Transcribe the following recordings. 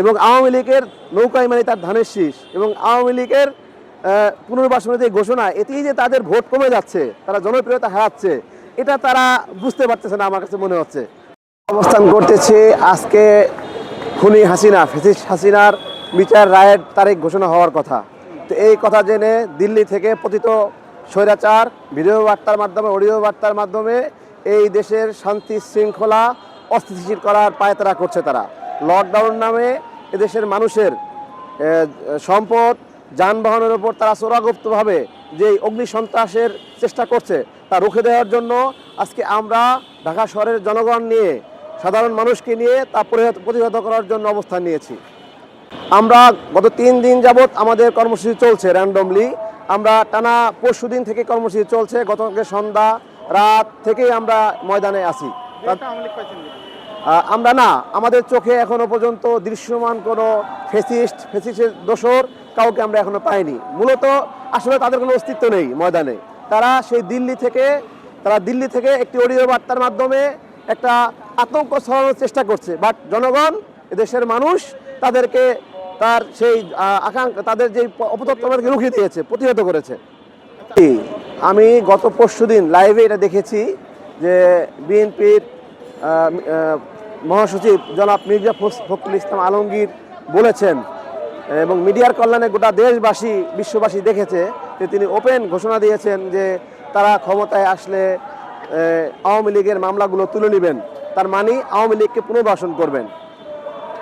এবং আওয়ামী লীগের নৌকায় মানে তার ধানের শীষ এবং আওয়ামী লীগের পুনর্বাসনের যে ঘোষণা, এতেই যে তাদের ভোট কমে যাচ্ছে, তারা জনপ্রিয়তা হারাচ্ছে, এটা তারা বুঝতে পারতেছে না আমার কাছে মনে হচ্ছে। অবস্থান করতেছে আজকে খুনি হাসিনা ফেসিস হাসিনার বিচার রায়ের তারিখ ঘোষণা হওয়ার কথা। তো এই কথা জেনে দিল্লি থেকে পতিত স্বৈরাচার, ভিডিও বার্তার মাধ্যমে, অডিও বার্তার মাধ্যমে এই দেশের শান্তি শৃঙ্খলা অস্থিতিশীল করার পায়তারা করছে তারা। লকডাউন নামে এদেশের মানুষের সম্পদ, যানবাহনের ওপর তারা চোরাগুপ্তভাবে যে অগ্নি সন্ত্রাসের চেষ্টা করছে, তা রুখে দেওয়ার জন্য আজকে আমরা ঢাকা শহরের জনগণ নিয়ে, সাধারণ মানুষকে নিয়ে তা প্রতিহত- করার জন্য অবস্থান নিয়েছি। আমরা গত তিন দিন যাবৎ আমাদের কর্মসূচি চলছে র্যান্ডমলি আমরা টানা পরশু দিন থেকে কর্মসূচি চলছে, গতকালকে সন্ধ্যা রাত থেকেই আমরা ময়দানে আছি। আমরা না, আমাদের চোখে এখনও পর্যন্ত দৃশ্যমান কোনো ফেসিস্ট, ফেসিস্টের দোসর কাউকে আমরা এখনও পাইনি। মূলত আসলে তাদের কোনো অস্তিত্ব নেই ময়দানে। তারা সেই দিল্লি থেকে, তারা দিল্লি থেকে একটি অডিও বার্তার মাধ্যমে একটা আতঙ্ক ছড়ানোর চেষ্টা করছে। বাট জনগণ দেশের মানুষ, তাদেরকে তার সেই আকাঙ্ক্ষা তাদের যে অপতত্বকে রুখিয়ে দিয়েছে, প্রতিহত করেছে। আমি গত পরশু দিন লাইভে এটা দেখেছি যে বিএনপির মহাসচিব জনাব মির্জা ফখ- ফখরুল ইসলাম আলমগীর বলেছেন, এবং মিডিয়ার কল্যাণে গোটা দেশবাসী, বিশ্ববাসী দেখেছে যে তিনি ওপেন ঘোষণা দিয়েছেন যে তারা ক্ষমতায় আসলে আওয়ামী লীগের মামলাগুলো তুলে নেবেন। তার মানে আওয়ামী লীগকে পুনর্বাসন করবেন।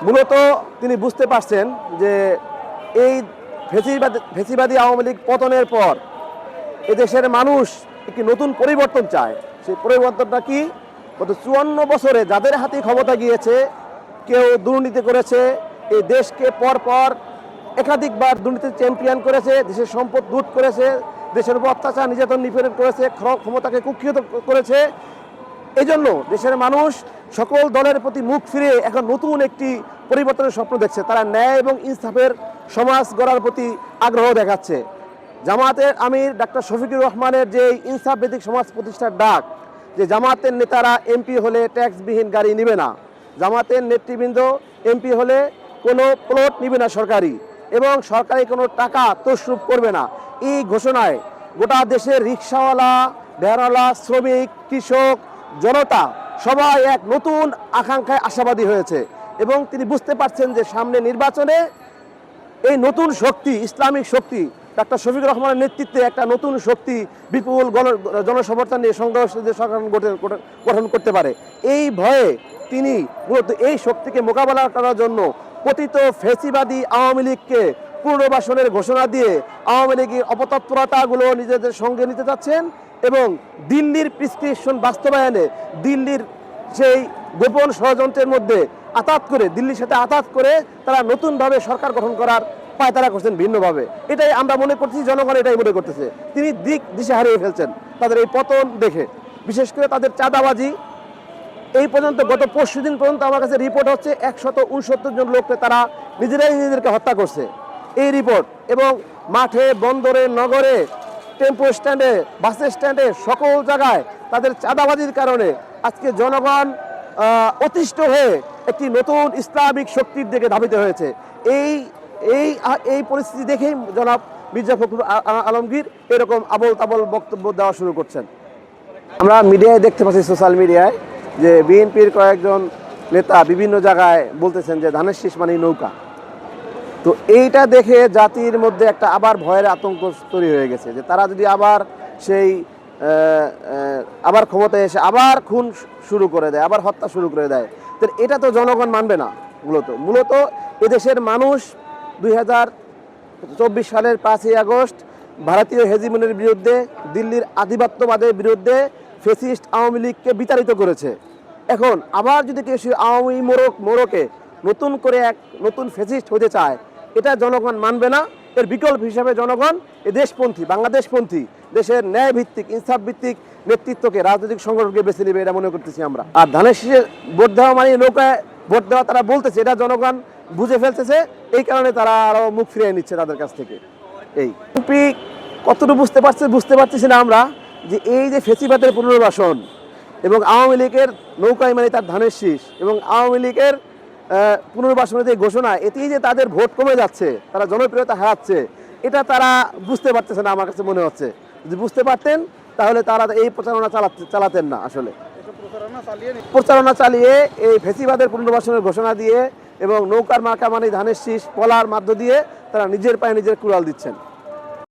মূলত তিনি বুঝতে পারছেন যে এই ফেসিবাদী ফেসিবাদী আওয়ামী লীগ পতনের পর এদেশের মানুষ একটি নতুন পরিবর্তন চায়। সেই পরিবর্তনটা কি? গত চুয়ান্ন বছরে যাদের হাতে ক্ষমতা গিয়েছে, কেউ দুর্নীতি করেছে, এই দেশকে পর পর একাধিকবার দুর্নীতির চ্যাম্পিয়ন করেছে, দেশের সম্পদ লুট করেছে, দেশের উপর অত্যাচার, নির্যাতন, নিপীড়ন করেছে ক্ষ- ক্ষমতাকে কুক্ষিত করেছে। এই জন্য দেশের মানুষ সকল দলের প্রতি মুখ ফিরে এখন নতুন একটি পরিবর্তনের স্বপ্ন দেখছে। তারা ন্যায় এবং ইনসাফের সমাজ গড়ার প্রতি আগ্রহ দেখাচ্ছে। জামাতের আমির ডাক্তার শফিকুর রহমানের যে ইনসাফ ভিত্তিক সমাজ প্রতিষ্ঠার ডাক যে জামাতের নেতারা এমপি হলে ট্যাক্সবিহীন গাড়ি নেবে না। জামাতের নেতৃবৃন্দ এমপি হলে কোনো প্লট নিবে না সরকারি এবং সরকারি কোনো টাকা তসরুপ করবে না। এই ঘোষণায় গোটা দেশের রিক্সাওয়ালা ভেড়াওয়ালা শ্রমিক, কৃষক, জনতা সবাই এক নতুন আকাঙ্ক্ষায় আশাবাদী হয়েছে এবং তিনি বুঝতে পারছেন যে সামনে নির্বাচনে এই নতুন শক্তি, ইসলামিক শক্তি ডাক্তার শফিকুর রহমানের নেতৃত্বে একটা নতুন শক্তি বিপুল জনসমর্থন নিয়ে সংগ্রামীদের সরকার গঠন করতে পারে। এই ভয়ে তিনি মূলত এই শক্তিকে মোকাবেলা করার জন্য পতিত ফেসিবাদী আওয়ামী লীগকে পুনর্বাসনের ঘোষণা দিয়ে আওয়ামী লীগের অপতৎপরতাগুলো নিজেদের সঙ্গে নিতে যাচ্ছেন এবং দিল্লির প্রিসক্রিপশন বাস্তবায়নে দিল্লির সেই গোপন ষড়যন্ত্রের মধ্যে আতাত করে দিল্লির সাথে আতাত করে তারা নতুনভাবে সরকার গঠন করার পায়তারা করছেন ভিন্নভাবে। এটাই আমরা মনে করছি, জনগণ এটাই মনে করতেছে। তিনি দিক দিশা হারিয়ে ফেলছেন তাদের এই পতন দেখে। বিশেষ করে তাদের চাঁদাবাজি, এই পর্যন্ত গত পরশু দিন পর্যন্ত আমার কাছে রিপোর্ট হচ্ছে, একশত উনসত্তর জন লোককে তারা নিজেরাই নিজেদেরকে হত্যা করছে। এই রিপোর্ট এবং মাঠে, বন্দরে, নগরে, টেম্পো স্ট্যান্ডে, বাস স্ট্যান্ডে, সকল জায়গায় তাদের চাঁদাবাজির কারণে আজকে জনগণ অতিষ্ঠ হয়ে একটি নতুন ইসলামিক শক্তির দিকে ধাবিত হয়েছে। এই এই এই পরিস্থিতি দেখেই জনাব মির্জা ফখরুল আলমগীর এরকম আবল তাবল বক্তব্য দেওয়া শুরু করছেন। আমরা মিডিয়ায় দেখতে পাচ্ছি সোশ্যাল মিডিয়ায় যে বিএনপির কয়েকজন নেতা বিভিন্ন জায়গায় বলতেছেন যে ধানের শীষ মানে নৌকা। তো এইটা দেখে জাতির মধ্যে একটা আবার ভয়ের আতঙ্ক তৈরি হয়ে গেছে যে তারা যদি আবার সেই আবার ক্ষমতায় এসে আবার খুন শুরু করে দেয়, আবার হত্যা শুরু করে দেয়, তো এটা তো জনগণ মানবে না মূলত। মূলত এদেশের মানুষ দুই চব্বিশ সালের পাঁচই আগস্ট ভারতীয় হেজিমনের বিরুদ্ধে দিল্লির আধিপত্যবাদের বিরুদ্ধে ফেসিস্ট আওয়ামী লীগকে বিতাড়িত করেছে। এখন আবার যদি কেউ আওয়ামী মোড়ক মোড়কে নতুন করে এক নতুন ফেসিস্ট হতে চায়, এটা জনগণ মানবে না। এর বিকল্প হিসাবে জনগণ এ দেশপন্থী, বাংলাদেশপন্থী, দেশের ন্যায় ভিত্তিক ইনসাফ ভিত্তিক নেতৃত্বকে রাজনৈতিক সংগঠনকে বেছে নেবে এটা মনে করতেছি আমরা। আর ধানের শীষে ভোট দেওয়া মানে নৌকায় ভোট দেওয়া তারা বলতেছে, এটা জনগণ বুঝে ফেলতেছে এই কারণে তারা আরও মুখ ফিরিয়ে নিচ্ছে তাদের কাছ থেকে। এই। বিএনপি কতটুকু বুঝতে পারছে বুঝতে পারতেছি না আমরা যে এই যে ফেসিবাদের পুনর্বাসন এবং আওয়ামী লীগের নৌকায় মানে তার ধানের শীষ এবং আওয়ামী লীগের পুনর্বাসনের যে ঘোষণা এতেই যে তাদের ভোট কমে যাচ্ছে তারা জনপ্রিয়তা হারাচ্ছে এটা তারা বুঝতে পারতেছে না আমার কাছে মনে হচ্ছে। যদি বুঝতে পারতেন তাহলে তারা এই প্রচারণা চালাতে চালাতেন না আসলে। প্রচারণা চালিয়ে এই ফেসিবাদের পুনর্বাসনের ঘোষণা দিয়ে এবং নৌকার মার্কা মানে ধানের শীষ, পলার মাধ্য দিয়ে তারা নিজের পায়ে নিজের কুড়াল দিচ্ছেন।